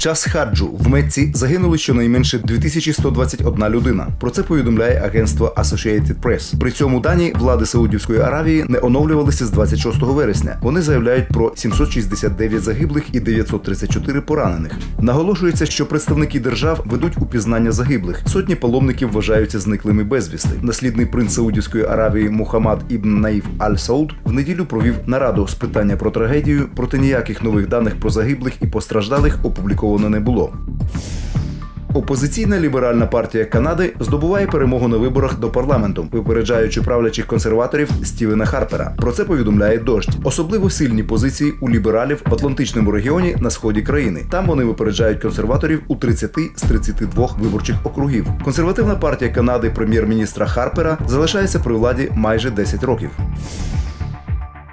Час хаджу в Мекці загинули щонайменше 2121 людина. Про це повідомляє агентство Associated Press. При цьому дані влади Саудівської Аравії не оновлювалися з 26 вересня. Вони заявляють про 769 загиблих і 934 поранених. Наголошується, що представники держав ведуть упізнання загиблих. Сотні паломників вважаються зниклими безвісти. Наслідний принц Саудівської Аравії Мухаммад Ібн Наїф Аль Сауд в неділю провів нараду з питання про трагедію, проте ніяких нових даних про загиблих і постраждалих опубліковано не було. Опозиційна ліберальна партія Канади здобуває перемогу на виборах до парламенту, випереджаючи правлячих консерваторів Стівена Харпера. Про це повідомляє дождь. Особливо сильні позиції у лібералів в Атлантичному регіоні на сході країни. Там вони випереджають консерваторів у 30 з 32 виборчих округів. Консервативна партія Канади прем'єр-міністра Харпера залишається при владі майже 10 років.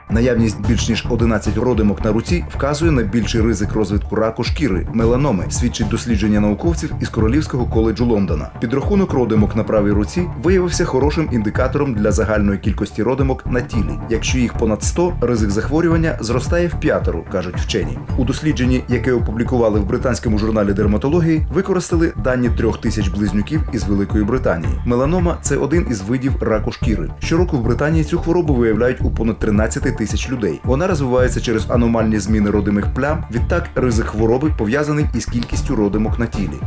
Наявність більш ніж 11 родимок на руці вказує на більший ризик розвитку раку шкіри меланоми, свідчить дослідження науковців із Королівського коледжу Лондона. Підрахунок родимок на правій руці виявився хорошим індикатором для загальної кількості родимок на тілі. Якщо їх понад 100, ризик захворювання зростає в п'ятеро, кажуть вчені. У дослідженні, яке опублікували в британському журналі дерматології, використали дані трьох тисяч близнюків із Великої Британії. Меланома це один із видів раку шкіри. Щороку в Британії цю хворобу виявляють у понад 13 тисяч людей. Вона розвивається через аномальні зміни родимих плям. Відтак, ризик хвороби пов'язаний із кількістю родимок на тілі.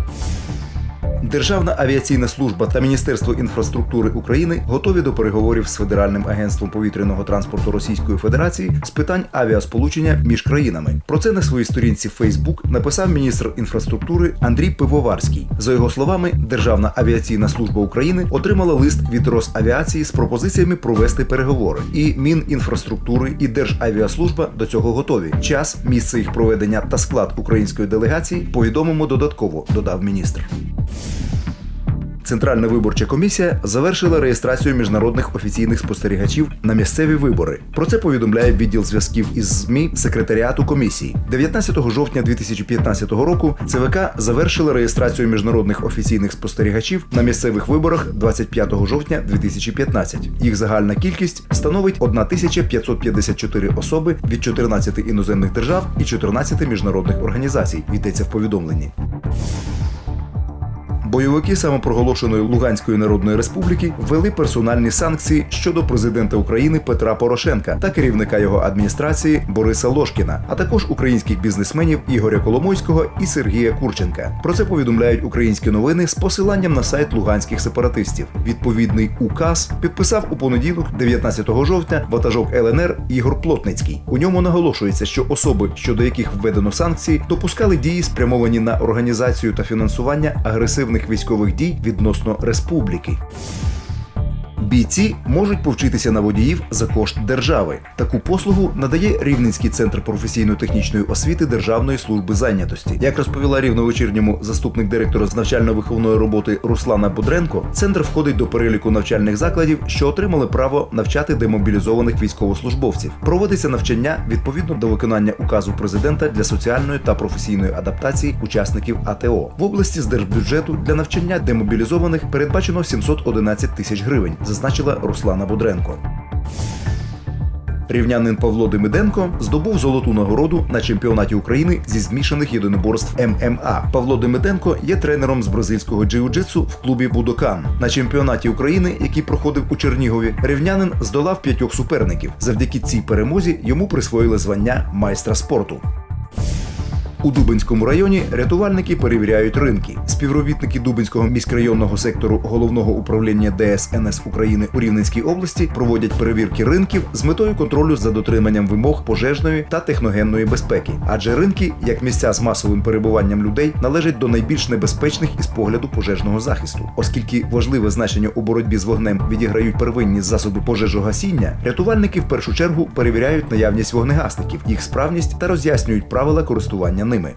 Державна авіаційна служба та Міністерство інфраструктури України готові до переговорів з Федеральним агентством повітряного транспорту Російської Федерації з питань авіасполучення між країнами. Про це на своїй сторінці Фейсбук написав міністр інфраструктури Андрій Пивоварський. За його словами, Державна авіаційна служба України отримала лист від Росавіації з пропозиціями провести переговори. І Мінінфраструктури і Державіаслужба до цього готові. Час, місце їх проведення та склад української делегації повідомимо додатково, додав міністр. Центральна виборча комісія завершила реєстрацію міжнародних офіційних спостерігачів на місцеві вибори. Про це повідомляє відділ зв'язків із ЗМІ секретаріату комісії. 19 жовтня 2015 року ЦВК завершила реєстрацію міжнародних офіційних спостерігачів на місцевих виборах 25 жовтня 2015. Їх загальна кількість становить 1554 особи від 14 іноземних держав і 14 міжнародних організацій. Йдеться в повідомленні. Бойовики самопроголошеної Луганської Народної Республіки ввели персональні санкції щодо президента України Петра Порошенка та керівника його адміністрації Бориса Лошкіна, а також українських бізнесменів Ігоря Коломойського і Сергія Курченка. Про це повідомляють українські новини з посиланням на сайт луганських сепаратистів. Відповідний указ підписав у понеділок, 19 жовтня, ватажок ЛНР Ігор Плотницький. У ньому наголошується, що особи, щодо яких введено санкції, допускали дії, спрямовані на організацію та фінансування агресивних військових дій відносно республіки. Бійці можуть повчитися на водіїв за кошт держави. Таку послугу надає Рівненський центр професійно-технічної освіти Державної служби зайнятості. Як розповіла рівновечірньому заступник директора з навчально-виховної роботи Руслана Будренко, центр входить до переліку навчальних закладів, що отримали право навчати демобілізованих військовослужбовців. Проводиться навчання відповідно до виконання указу президента для соціальної та професійної адаптації учасників АТО. В області з держбюджету для навчання демобілізованих передбачено 711 тисяч гривень, зазначила Руслана Будренко. Рівнянин Павло Демиденко здобув золоту нагороду на чемпіонаті України зі змішаних єдиноборств ММА. Павло Демиденко є тренером з бразильського джиу-джитсу в клубі Будокан. На чемпіонаті України, який проходив у Чернігові, рівнянин здолав п'ятьох суперників. Завдяки цій перемозі йому присвоїли звання майстра спорту. У Дубинському районі рятувальники перевіряють ринки. Співробітники Дубинського міськрайонного сектору головного управління ДСНС України у Рівненській області проводять перевірки ринків з метою контролю за дотриманням вимог пожежної та техногенної безпеки. Адже ринки, як місця з масовим перебуванням людей, належать до найбільш небезпечних із погляду пожежного захисту, оскільки важливе значення у боротьбі з вогнем відіграють первинні засоби пожежогасіння. Рятувальники в першу чергу перевіряють наявність вогнегасників, їх справність та роз'яснюють правила користування ними.